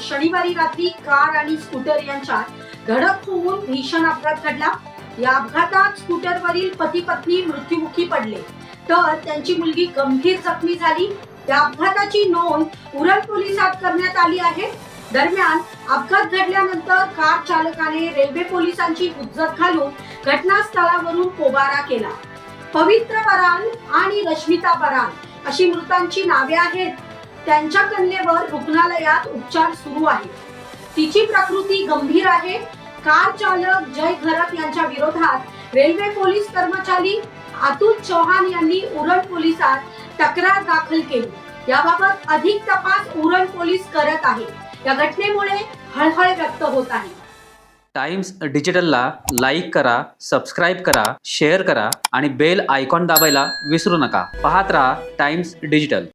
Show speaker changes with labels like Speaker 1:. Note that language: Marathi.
Speaker 1: शनिवारी रात्री कार आणि स्कूटर यांच्यात धडक होऊन भीषण अपघात घडला. या अपघातात स्कूटरवरील पती पत्नी मृत्यूमुखी पडले. तर त्यांची मुलगी गंभीर जखमी झाली. या अपघाताची नोंद उरण पोलिसात करण्यात आली आहे. दरम्यान अपघात घडल्यानंतर कार चालकाने रेल्वे पोलिसांची उज्जत घालून घटनास्थळावरून पोबारा केला. पवित्र बराल आणि रश्मिता बराल अशी मृतांची नावे आहेत. त्यांच्या कन्येवर रुग्णालयात उपचार सुरू आहेत. तिची प्रकृती गंभीर आहे. कार चालक जय घरत यांच्या विरोधात रेल्वे पोलीस कर्मचारी अतुल चौहान यांनी उरण पोलिसात तक्रार दाखल केली. याबाबत अधिक तपास उरण पोलीस करत आहे. या घटनेमुळे हळहळ व्यक्त होत आहे.
Speaker 2: टाइम्स डिजिटलला लाईक करा सबस्क्राईब करा शेअर करा आणि बेल आयकॉन दाबायला विसरू नका. पाहत राहा टाइम्स डिजिटल.